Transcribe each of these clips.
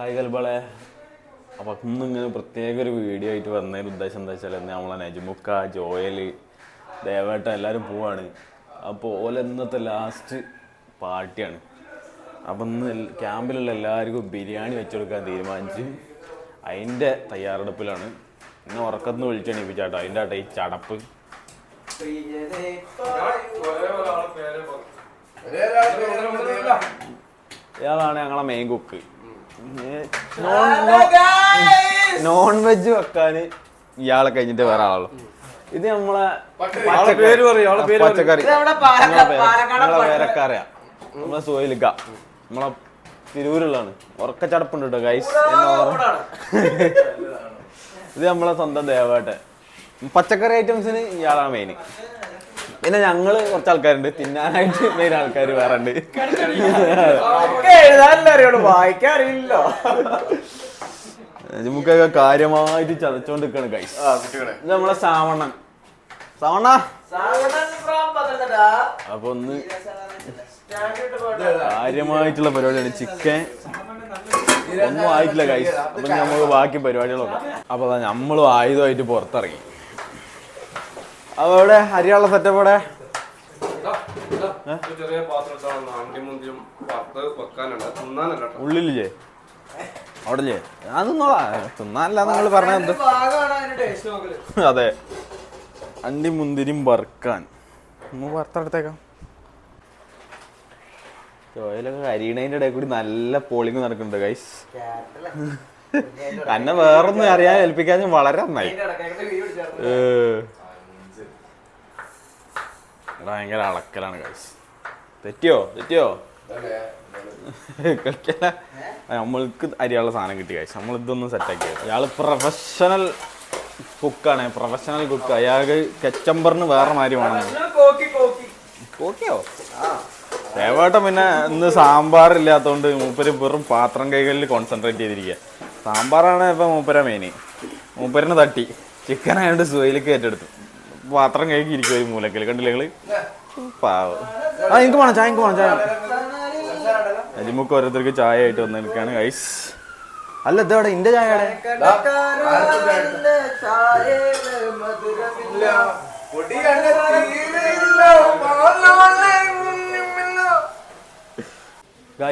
Hi കൽബളെ അപ്പം ഇന്ന് ഇങ്ങനെ പ്രത്യേക ഒരു വീഡിയോ ആയിട്ട് വന്നതിന് ഉദ്ദേശം എന്താ വെച്ചാൽ ഇന്ന് നമ്മളെ നജ്മുക്ക ജോയൽ ദേവേട്ട എല്ലാവരും പോവാണ്. അപ്പോൾ ഓല ഇന്നത്തെ ലാസ്റ്റ് പാർട്ടിയാണ്. അപ്പം ഇന്ന് ക്യാമ്പിലുള്ള എല്ലാവർക്കും ബിരിയാണി വെച്ചെടുക്കാൻ തീരുമാനിച്ച് അതിന്റെ തയ്യാറെടുപ്പിലാണ്. ഇന്ന് ഉറക്കത്തിന് വിളിച്ചെണീപ്പിച്ചാട്ടോ അതിന്റെ ആട്ടെ ഈ ചടപ്പ്. ഇയാളാണ് ഞങ്ങളെ മെയിൻ കുക്ക് നോൺ വെജ് വെക്കാന് ഇയാളെ കഴിഞ്ഞിട്ട് വേറെ ആളുള്ളൂ ഇത് നമ്മളെ പച്ചക്കറി. ഇത് നമ്മളെ സോയിലിക്ക. നമ്മളെ തിരൂരുള്ളാണ് ഉറക്കച്ചടപ്പുണ്ട് കേട്ടോ ഗൈസ് ഇത് നമ്മളെ സ്വന്തം ദേവാട്ടെ പച്ചക്കറി ഐറ്റംസിന് ഇയാളാണ് മെയിൻ പിന്നെ ഞങ്ങൾ കുറച്ച് ആൾക്കാരുണ്ട്. തിന്നാനായിട്ട് മെയിൻ ആൾക്കാർ വേറെ ഉണ്ട് എഴുതാനല്ലോ വായിക്കാൻ അറിയില്ലോ. നമുക്കൊക്കെ കാര്യമായിട്ട് ചതച്ചോണ്ട് നിൽക്കാണ് കൈസ് ഇത് നമ്മളെ സാവണ്ണൻ സാവണ്ണ അപ്പൊ ഒന്ന് കാര്യമായിട്ടുള്ള പരിപാടിയാണ് ചിക്കൻ. ഒന്നും ആയിട്ടില്ല കൈസ് അപ്പൊ നമുക്ക് ബാക്കി പരിപാടികളൊക്കെ. അപ്പൊ നമ്മൾ നമ്മളും ആയുധമായിട്ട് പുറത്തിറങ്ങി അപ്പൊ ഇവിടെ ഹരിയാള സെറ്റപ്പ് ഇവിടെ ഒരു ചെറിയ പാത്രം ഇട്ടാണ് അണ്ടിമുന്തിരും വറുത്ത് അരിയുള്ള സെറ്റപ്പ്. ഉള്ളിലില്ലേ? അവിടെ ഇല്ലേ ഞാൻ തിന്നോളാ. തിന്നാനല്ല നിങ്ങൾ പറഞ്ഞത് അതെ. അണ്ടി മുന്തിരിയും വറുക്കാൻ. നമ്മൾ വറുത്തെടുത്തേക്കാം. ചോയലൊക്കെ അരിയണേന്റെ ഇടയിൽ കൂടി നല്ല പോളിങ് നടക്കുന്നുണ്ട് ഗൈസ് എന്നെ വേറൊന്നും അറിയാൻ ഏൽപ്പിക്കാൻ വളരെ നന്നായി. ഏ. ഭയങ്കര അളക്കലാണ് കഴിച്ച് തെറ്റിയോ? തെറ്റിയോ? നമ്മൾക്ക് അരിയുള്ള സാധനം കിട്ടി കഴിച്ചു നമ്മൾ ഇതൊന്നും സെറ്റാക്കി അയാൾ പ്രൊഫഷണൽ കുക്കാണ് പ്രൊഫഷണൽ കുക്ക് അയാൾക്ക് കച്ചമ്പറിന് വേറെ മാതിരി വേണം. കോക്കി കോക്കി ഓക്കെയോ ദേവേട്ടൻ പിന്നെ ഇന്ന് സാമ്പാർ ഇല്ലാത്തതുകൊണ്ട് മൂപ്പര് വെറും പാത്രം കൈകളിൽ കോൺസെൻട്രേറ്റ് ചെയ്തിരിക്കുക സാമ്പാറാണ് ഇപ്പൊ മൂപ്പര മെയിന് മൂപ്പരനെ തട്ടി. ചിക്കൻ ആയതുകൊണ്ട് സുവയിലേക്ക് ഏറ്റെടുത്തു. പാത്രം കഴുകി ഇരിക്കും ഒരു മൂലക്കൽ കണ്ടില്ലേ നിങ്ങൾ? പാവ്. ആ എനിക്ക് വേണം ചായ എനിക്ക് വേണം ചായ. അജിമുക്ക് ഓരോരുത്തർക്ക് ചായ ആയിട്ട് വന്ന് നിൽക്കുകയാണ് ഐസ് അല്ല ഇതവിടെ ഇന്റെ ചായ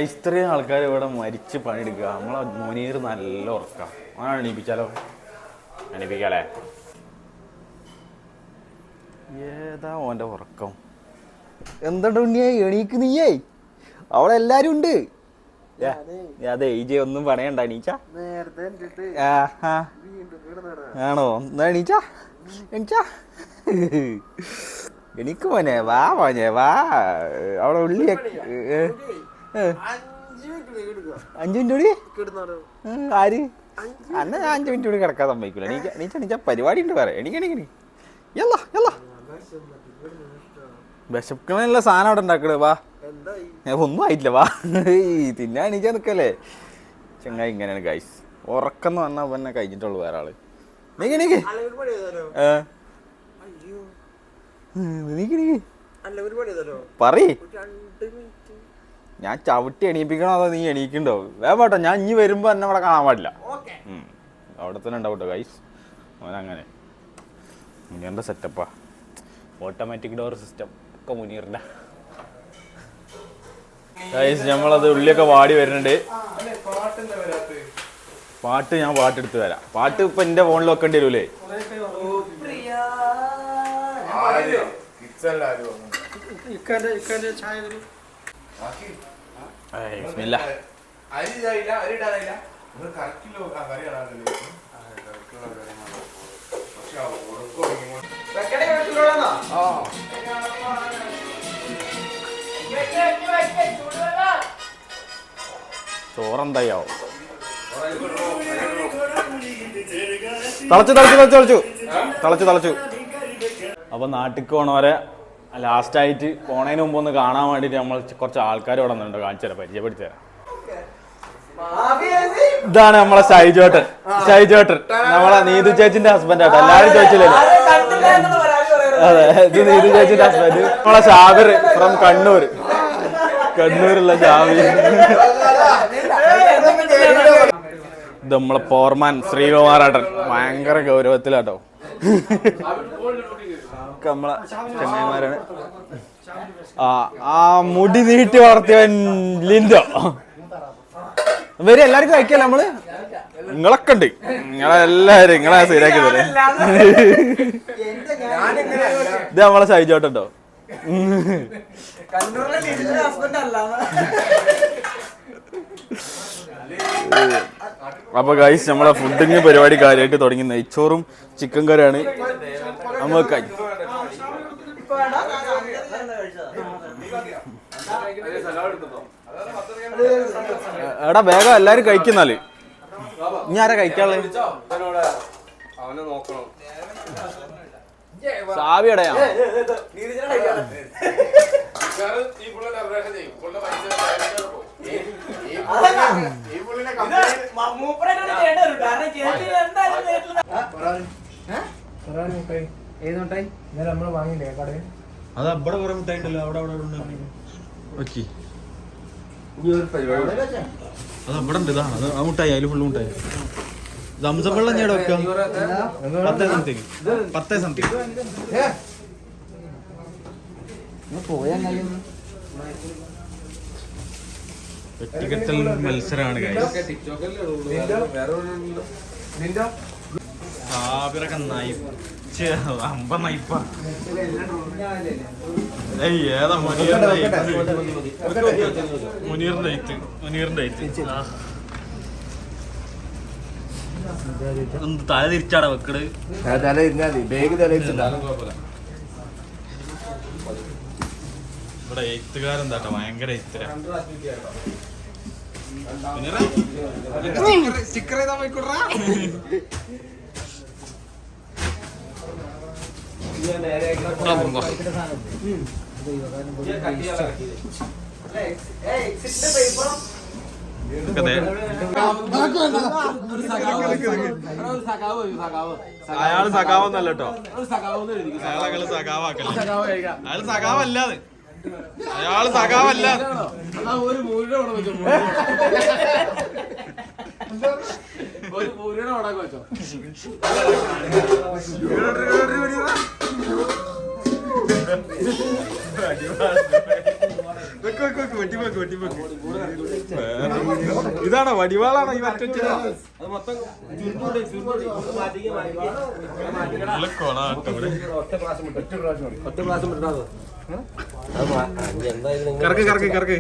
ഇത്രയും ആൾക്കാർ ഇവിടെ മരിച്ച് പണിയെടുക്കുക. നമ്മളെ മുനീർ നല്ല ഉറക്കാം. ആ എണീപ്പിച്ചാലോ? എണീപ്പിക്കാലേ ഏതാ ഓന്റെ ഉറക്കം? എന്തുണ്ട് ഉണ്ണിയേ? എണീക്ക് നീയേ. അവിടെ എല്ലാരും ഉണ്ട് അതെ ഈജെ ഒന്നും പറയണ്ട എണീച്ച. ആണോ? എന്നാ എണീച്ച? എണീച്ച? എനിക്ക് മോനെ വാ മോനെ വാ. അവിടെ ഉള്ളി അഞ്ചു മിനിറ്റ് കൂടി ആര്? അന്ന ഞാൻ അഞ്ചു മിനിറ്റ് കൂടി കിടക്കാൻ സമ്മതിക്കില്ല എണീച്ച എണീച്ച പരിപാടി ഉണ്ട് വേറെ എണീക്ക എണീക്ക. യല്ല യല്ല. വിശക്കണല്ല സാധനം അവിടെ ഉണ്ടാക്കണേ വാ. ഒന്നും ആയിട്ടില്ല വാ. തിന്നാ എണീച്ചാ നിക്കല്ലേ ചങ്ങായി ഇങ്ങനെയാണ് ഗൈസ് ഉറക്കം എന്ന് പറഞ്ഞാൽ പിന്നെ കഴിഞ്ഞിട്ടുള്ളൂ വേറെ ആൾ പറയ്. ഞാൻ ചവിട്ടി എണീപ്പിക്കണോ അതോ നീ എണീക്കണ്ടോ വേട്ടോ ഞാൻ ഇനി വരുമ്പോ എന്നെ അവിടെ കാണാൻ പാടില്ല. അവിടെ തന്നെ ഉണ്ടാവട്ടോ കൈസ് ഗൈസ് അവൻ അങ്ങനെ മുനീറിന്റെ സെറ്റപ്പാ ഓട്ടോമാറ്റിക് ഡോർ സിസ്റ്റം ഒക്കെ മുനീറിന്റെ. ഗൈസ് നമ്മളത് ഉള്ളിയൊക്കെ വാടി വരുന്നുണ്ട്. പാട്ട് ഞാൻ പാട്ടെടുത്ത് വരാം പാട്ട് ഇപ്പൊ എന്റെ ഫോണിൽ വെക്കേണ്ടി വരൂലേ? ഇല്ലോ. ചോറെന്തായാവോ? തളച്ചു തളച്ചു തളച്ചു തളച്ചു. തളച്ചു തളച്ചു. അപ്പൊ നാട്ടിക്ക് പോണവരെ ലാസ്റ്റ് ആയിട്ട് പോണതിന് മുമ്പ് ഒന്ന് കാണാൻ വേണ്ടിട്ട് നമ്മൾ കുറച്ച് ആൾക്കാർ ഇവിടെ നിന്നുണ്ട് കാണിച്ചു തരാം പരിചയപ്പെടുത്തി തരാം. ഇതാണ് നമ്മളെ ഷൈജോട്ടൻ. ഷൈജോട്ടൻ. നമ്മളെ നീതു ചേച്ചിന്റെ ഹസ്ബൻഡ് ആട്ടോ. എല്ലാരും ചോദിച്ചില്ലല്ലോ? അതെ. ഇത് നീതി ചേച്ചിന്റെ ഹസ്ബൻഡ് നമ്മളെ ഷാബിർ ഫ്രം കണ്ണൂർ. കണ്ണൂരുള്ള ഷാബിർ ഇത് നമ്മളെ പോർമാൻ ശ്രീകുമാരാട്ടൻ ഭയങ്കര ഗൗരവത്തിലാട്ടോ. നമ്മളെ ചെന്നൈമാരാണ് ആ ആ മുടി നീട്ടി വളർത്തിയവൻ ലിൻഡോ. ഇവർ എല്ലാവർക്കും കഴിക്കല്ലേ നമ്മൾ? നിങ്ങളൊക്കെ ഉണ്ട് നിങ്ങളെല്ലാരും നിങ്ങളെ ശരിയാക്കി തരാം ഇത് നമ്മളെ സഹിച്ചോട്ടോ അപ്പൊ ഗൈസ് നമ്മളെ ഫുഡിങ് പരിപാടി കാര്യമായിട്ട് തുടങ്ങി. നെയ്ച്ചോറും ചിക്കൻ കറിയാണ്. നമുക്ക് എടാ വേഗം എല്ലാരും കഴിക്കുന്നാൽ ഇനി ആരാ കഴിക്കാളെ അവനെ നോക്കണം. സാവി എടയാ അതാ ഇവിടെ ഏത് മിഠായി? ഉണ്ടല്ലോ കുറെ അവിടെ അവിടെ ഓക്കെ അത് ഇവിടെ ഉണ്ട് ഇതാണ്. അത് ആ മുട്ടായി അതിൽ ഫുള്ള് മുട്ടായി. വെള്ളം ഞാൻ വെക്കാം? പത്തേ സംതിങ് പത്തേ സംതിങ് വെട്ടിക്കെട്ടൽ മത്സരമാണ് സാബിറൊക്കെ നയിപ്പ ഏയ് ഏതാ മുനീറിന്റെ മുനീറിന്റെ ഐത്ത് മുനീറിന്റെ ഐത്ത് തല തിരിച്ചാടാ വെക്കട്. തല ഇരുന്നാ മതി. ബാഗ് തല ഇവിടെ എഴുത്തുകാരൻ എന്താട്ടോ ഭയങ്കര എഴുത്തര സ്റ്റിക്കർ ചെയ്താ പോയിക്കൂടാ അയാൾ സഖാവൊന്നല്ല കേട്ടോ അയാളെ സഖാവാക്കല. അയാൾ സഖാവല്ലാതെ അയാൾ സഖാവല്ല. ഒരു വെച്ചോ ഒരു വെച്ചോ. ഇതാണോ വടിവാളാണോ ഈ മറ്റേ കറക്ക് കറക്ക് കറക്ക്.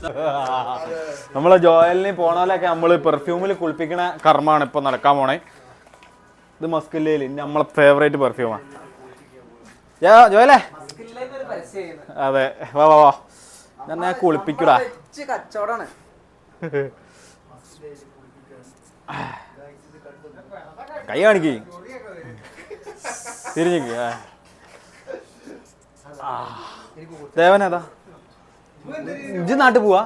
നമ്മളെ ജോയലിനെ പോണോലൊക്കെ നമ്മൾ പെർഫ്യൂമിൽ കുളിപ്പിക്കണ കർമ്മമാണ് ഇപ്പൊ നടക്കാൻ പോണേ. ഇത് മസ്കില്ലയിൽ നമ്മളെ ഫേവറേറ്റ് പെർഫ്യൂമാണ് ജോയലേ? അതെ. വാ വാ വാ. ഞാൻ കുളിപ്പിക്കൂടാ. കച്ചവടാണ് കൈ കാണിക്ക്. തിരിഞ്ഞിക്ക്. ദേവനേതാ ഇജ്ജ് നാട്ടിൽ പോവാ?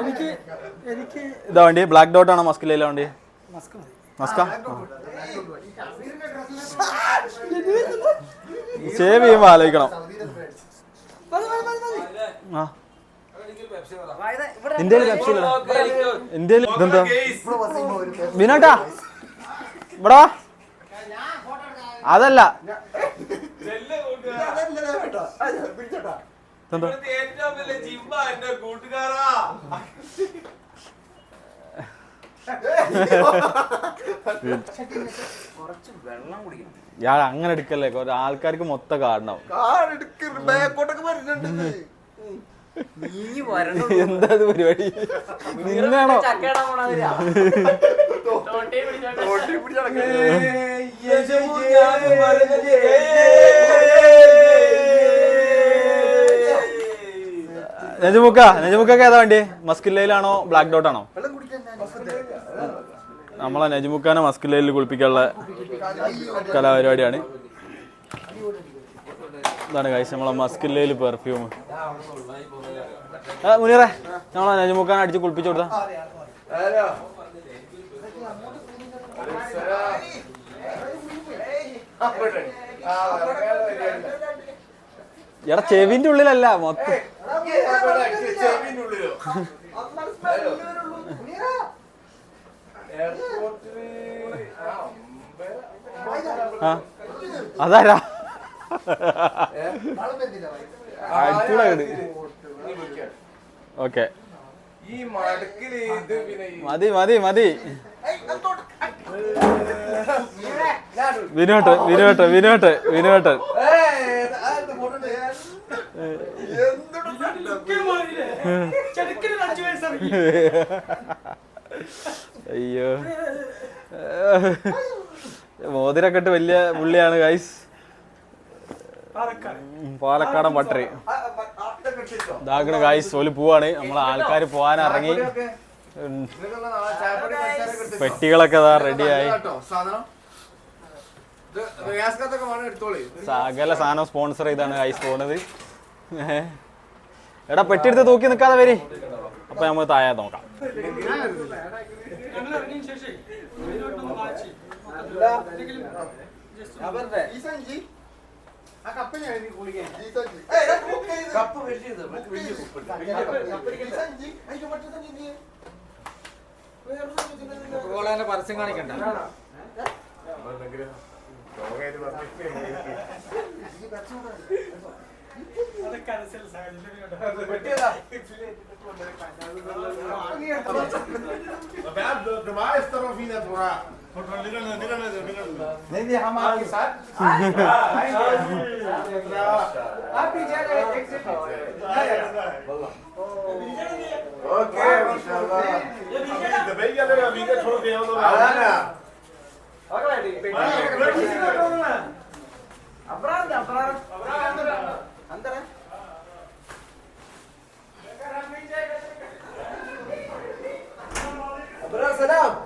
എനിക്ക് എനിക്ക് ഇതാ വണ്ടി ബ്ലാക്ക് ഡോട്ട് ആണോ മസ്കിലയിലെ വണ്ടി? മസ്ക സേവ് ചെയ്യുമ്പോ ആലോചിക്കണം. ആ. ഇന്ത്യയിൽ പെപ്സി ഇന്ത്യയിൽ ഇതെന്താ? വിനോട്ടാ ഇവിടെ. അതല്ല. ഇയാൾ അങ്ങനെ എടുക്കല്ലേ? കുറെ ആൾക്കാർക്ക് മൊത്തം കാണണം എന്താ ഇത് പരിപാടി നിന്നാണോ നെജമുക്ക നെജമുക്കൊക്കെ നെജുമുക്ക നെജുമുക്കൊക്കെ ഏതാ വേണ്ടി മസ്കില്ലയിലാണോ ബ്ലാക്ക് ഡോട്ട് ആണോ നമ്മളെ നെജമുക്കാനെ മസ്കില്ലയിൽ കുളിപ്പിക്കാനുള്ള കലാപരിപാടിയാണ് ഇതാണ് കാഴ്ച നമ്മളെ മസ്കില്ലയിൽ പെർഫ്യൂം മുനീറേ നമ്മളെ നജമുക്കാൻ അടിച്ച് കുളിപ്പിച്ചു കൊടുത്താ. എടാ ചെവിന്റെ ഉള്ളിലല്ല മൊത്തം. അതാരാ? ഓക്കെ. മതി മതി മതി. വിനോട്ട് വിനോട്ട് വിനോട്ട് വിനോട്ട്. അയ്യോ. മോതിരക്കെട്ട് വലിയ പുള്ളിയാണ് ഗൈസ് പാലക്കാടൻ പട്ടറി ഇതാക്കണ ഗായ്സ് ഓൽ പോവാണ്. നമ്മളെ ആൾക്കാർ പോവാൻ ഇറങ്ങി. പെട്ടികളൊക്കെ ഇതാ റെഡിയായി സകല സാധനം സ്പോൺസർ ചെയ്താണ് ഗായ്സ് പോണത്. എടാ പെട്ടി എടുത്ത് തൂക്കി നിൽക്കാതെ വരി. അപ്പൊ നമുക്ക് താഴെ നോക്കാം. ശേഷം കപ്പ് വലിയത് വലിയ കുപ്പിട്ട് പരസ്യം കാണിക്കണ്ട. नहीं नहीं हम आपके साथ आप ओके माशाल्लाह अपराध अपराध अंदर है सलाम।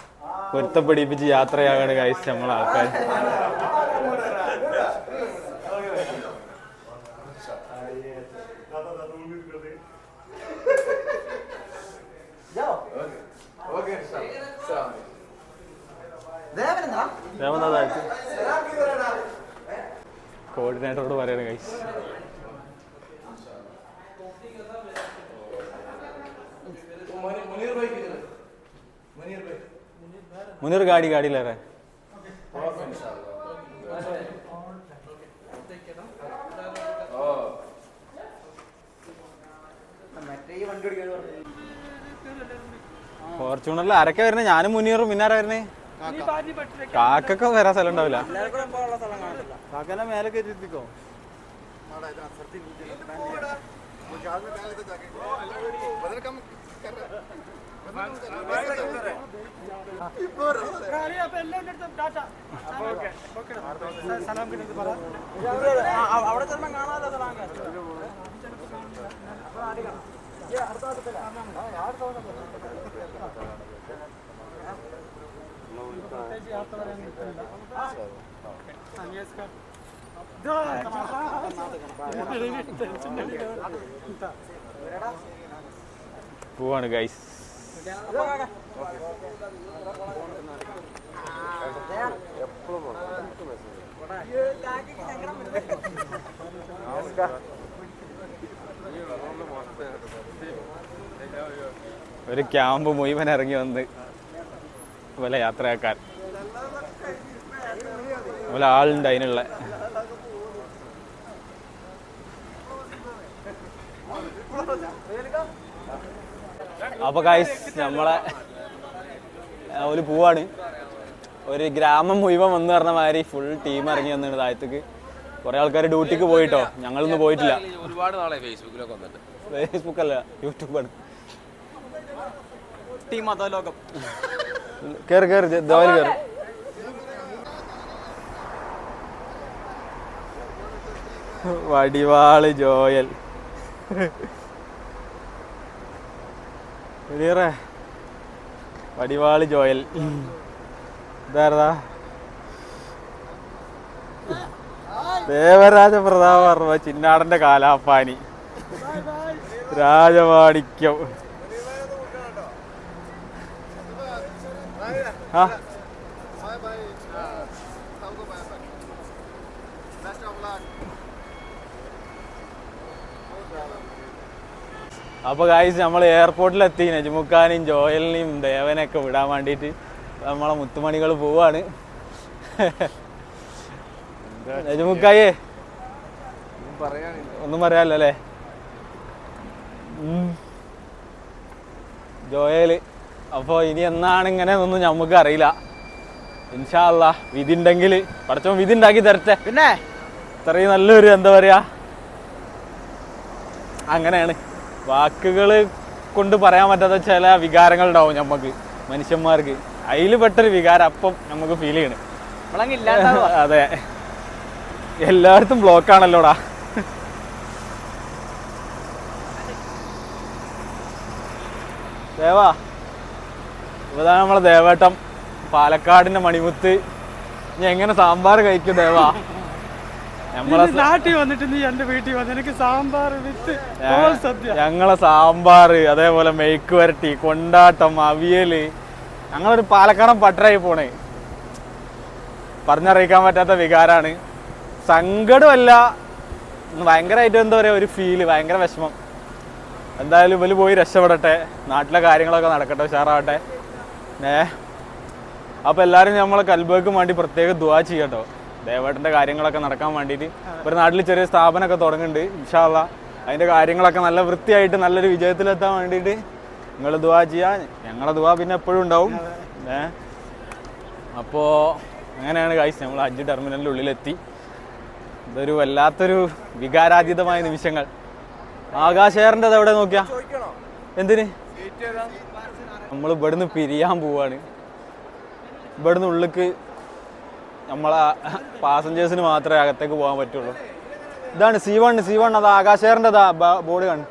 പൊരുത്തപ്പെടിപ്പിച്ച് യാത്രയാകാണ് ഗൈസ് നമ്മളെ ആൾക്കാർ കോർഡിനേറ്ററോട് പറയണ guys Muneer bike Muneer bike. Muneer ഗാഡി ഗാഡിയിലേറെ ഫോർച്യൂണറിൽ ആരൊക്കെ വരുന്നത് ഞാനും മുനീറും. പിന്നാരാ വരുന്നേ? നീ പാറ്റി പറ്റില്ല കാക്കൊക്കെ വരാൻ സ്ഥലം ഉണ്ടാവില്ല. കാക്കനെ മേലെ കയറ്റിക്കോ പറ അവിടെ ചെന്ന കാണാലോ താങ്കൾ പ്രത്യേകിച്ച് യാത്ര പറയാൻ നിൽക്കുന്നില്ല നമസ്കാരം പോവാണ് ഗൈസ് ഒരു ക്യാമ്പ് മുഴുവൻ ഇറങ്ങി വന്ന് പോലെ യാത്രയാക്കാൻ. പോലെ ആളുണ്ട് അതിനുള്ള അപ്പൊ ഗൈസ് നമ്മളെ ഒരു പോവാണ്. ഒരു ഗ്രാമം മുഴുവൻ വന്ന് പറഞ്ഞ മാതിരി ഫുൾ ടീം ഇറങ്ങി വന്നിട്ട് താഴത്തേക്ക്. കുറെ ആൾക്കാർ ഡ്യൂട്ടിക്ക് പോയിട്ടോ. ഞങ്ങളൊന്നും പോയിട്ടില്ല. ഒരുപാട് നാളെ ഫേസ്ബുക്കിലൊക്കെ വന്നിട്ട്. ഫേസ്ബുക്ക് അല്ല യൂട്യൂബാണ് ടീം അധോലോകം കേറ് കേറ് ധോലി കേറ്. വടിവാൾ ജോയൽ. വെളിയറേ വടിവാൾ ജോയൽ. ഇതാരതാ? ദേവരാജ പ്രതാപ വർമ്മ ചിന്നാടന്റെ കാലാപ്പാനി. രാജവാണിക്യം. ആ. അപ്പൊ കായ്സ് നമ്മൾ എയർപോർട്ടിലെത്തി നജ്മുക്കാനും ജോയലിനെയും ദേവനെയൊക്കെ വിടാൻ വേണ്ടിയിട്ട് നമ്മളെ മുത്തുമണികൾ പോവാണ്. നജ്മുക്കായേ ഒന്നും പറയാനില്ല അല്ലേ? ജോയൽ ജോയൽ അപ്പോൾ ഇനി എന്നാണ് ഇങ്ങനെ ഒന്നും നമുക്ക് അറിയില്ല. ഇൻഷാല്ല വിധി ഉണ്ടെങ്കിൽ പഠിച്ചോ വിധി ഉണ്ടാക്കി തരട്ടെ. പിന്നെ? ഇത്രയും നല്ലൊരു എന്താ പറയാ അങ്ങനെയാണ്. വാക്കുകൾ കൊണ്ട് പറയാൻ പറ്റാത്ത ചില വികാരങ്ങൾ ഉണ്ടാവും നമുക്ക് മനുഷ്യന്മാർക്ക്. അതിൽ പെട്ടൊരു വികാരം അപ്പം നമുക്ക് ഫീൽ ചെയ്യണം. അതെ. എല്ലായിടത്തും ബ്ലോക്ക് ആണല്ലോടാ. ദേവാ ഇതാണ് നമ്മളെ ദേവേട്ടം പാലക്കാടിന്റെ മണിമുത്ത്. ഇനി എങ്ങനെ സാമ്പാർ കഴിക്കും ദേവാ? നാട്ടിൽ വന്നിട്ട് നീ എന്റെ വീട്ടിൽ വന്ന് എനിക്ക് സാമ്പാർ വിത്ത് സദ്യ. ഞങ്ങളെ സാമ്പാർ അതേപോലെ മെയ്ക്ക് വരട്ടി കൊണ്ടാട്ടം അവിയൽ. ഞങ്ങളൊരു പാലക്കാടൻ പട്ടരായി പോണേ. പറഞ്ഞറിയിക്കാൻ പറ്റാത്ത വികാരാണ്. സങ്കടമല്ല. ഭയങ്കരമായിട്ട് എന്താ പറയുക ഒരു ഫീൽ ഭയങ്കര വിഷമം. എന്തായാലും ഇവർ പോയി രക്ഷപ്പെടട്ടെ. നാട്ടിലെ കാര്യങ്ങളൊക്കെ നടക്കട്ടെ ഉഷാറാവട്ടെ. ഏ? അപ്പോൾ എല്ലാരും നമ്മളെ കൽബേക്കും വേണ്ടി പ്രത്യേക ദുവാ ചെയ്യട്ടോ. ദേവേട്ടന്റെ കാര്യങ്ങളൊക്കെ നടക്കാൻ വേണ്ടിയിട്ട് ഒരു നാട്ടിൽ ചെറിയ സ്ഥാപനമൊക്കെ തുടങ്ങുന്നുണ്ട് ഇൻഷാല്ല അതിന്റെ കാര്യങ്ങളൊക്കെ നല്ല വൃത്തിയായിട്ട് നല്ലൊരു വിജയത്തിലെത്താൻ വേണ്ടിയിട്ട് നിങ്ങൾ ദുവാ ചെയ്യുക ഞങ്ങളെ ദുവാ പിന്നെ എപ്പോഴും ഉണ്ടാവും. ഏ അപ്പോൾ അങ്ങനെയാണ് കാഴ്ച നമ്മൾ അഞ്ച് ടെർമിനലിന്റെ ഉള്ളിലെത്തി. ഇതൊരു വല്ലാത്തൊരു വികാരാതീതമായ നിമിഷങ്ങൾ. ആകാശേറിന്റെ എവിടെ നോക്കിയാ? എന്തിന്? നമ്മൾ ഇവിടുന്ന് പിരിയാൻ പോവാണ്. ഇവിടുന്ന് ഉള്ളിക്ക് നമ്മളെ പാസഞ്ചേഴ്സിന് മാത്രമേ അകത്തേക്ക് പോകാൻ പറ്റുള്ളൂ. ഇതാണ് സി വൺ സി വൺ അത് ആകാശേറിന്റെ ബോർഡ് കാണും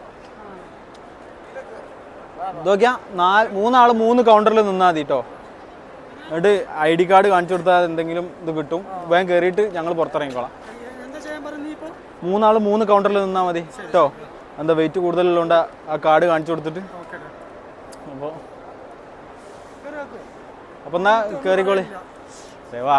നോക്കിയാ നാല് മൂന്നാൾ മൂന്ന് കൗണ്ടറിൽ നിന്നാൽ മതി കേട്ടോ എന്നിട്ട് ഐ ഡി കാർഡ് കാണിച്ചു കൊടുത്താൽ എന്തെങ്കിലും ഇത് കിട്ടും. വേഗം കയറിയിട്ട് ഞങ്ങൾ പുറത്തിറങ്ങിക്കോളാം. മൂന്നാൾ മൂന്ന് കൗണ്ടറിൽ നിന്നാൽ മതി കേട്ടോ എന്താ വെയിറ്റ് കൂടുതലുള്ളതുകൊണ്ട് ആ കാർഡ് കാണിച്ചു കൊടുത്തിട്ട്. അപ്പോൾ അപ്പം എന്നാ കയറിക്കോളി വാ.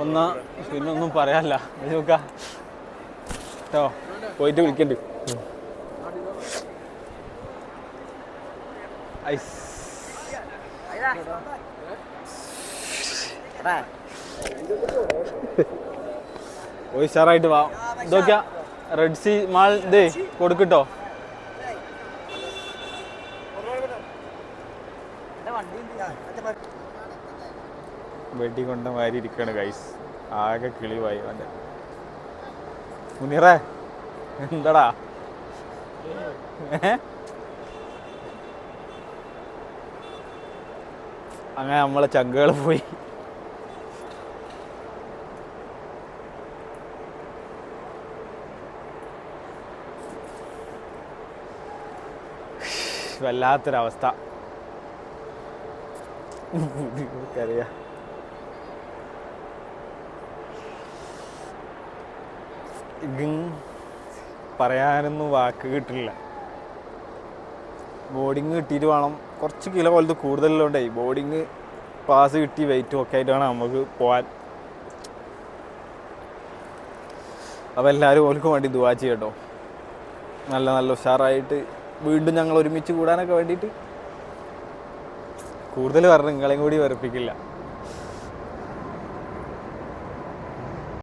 ഒന്നാ പിന്നെ ഒന്നും പറയാല്ല നോക്ക പോയിട്ട് വിളിക്കണ്ട്. ഐസ്. ഉഷാറായിട്ട് വാ. ഇതൊക്കെയാ റെഡ് സി മാൾ ഇതേ കൊടുക്കട്ടോ വെടി കൊണ്ട മാതിരി ഇരിക്കാണ് ഗൈസ് ആകെ കിളിവായി അവന്റെ മുനിറേ എന്താടാ അങ്ങനെ നമ്മളെ ചങ്കുകൾ പോയി വല്ലാത്തൊരവസ്ഥ അറിയാം പറയാനൊന്നും വാക്ക് കിട്ടില്ല. ബോർഡിങ് കിട്ടിയിട്ട് വേണം. കുറച്ച് കിലോ പോലത്തെ കൂടുതലുള്ളതുകൊണ്ടേ ബോർഡിങ് പാസ് കിട്ടി വെയിറ്റും ഒക്കെ ആയിട്ട് വേണം നമുക്ക് പോകാൻ അപ്പോൾ എല്ലാവരും ഓൽക്കും വേണ്ടി ദുവാ ചെയ്യട്ടോ. നല്ല നല്ല ഉഷാറായിട്ട് വീണ്ടും ഞങ്ങൾ ഒരുമിച്ച് കൂടാനൊക്കെ വേണ്ടിയിട്ട് കൂടുതൽ പറഞ്ഞ് നിങ്ങളെയും കൂടി വെറുപ്പിക്കില്ല.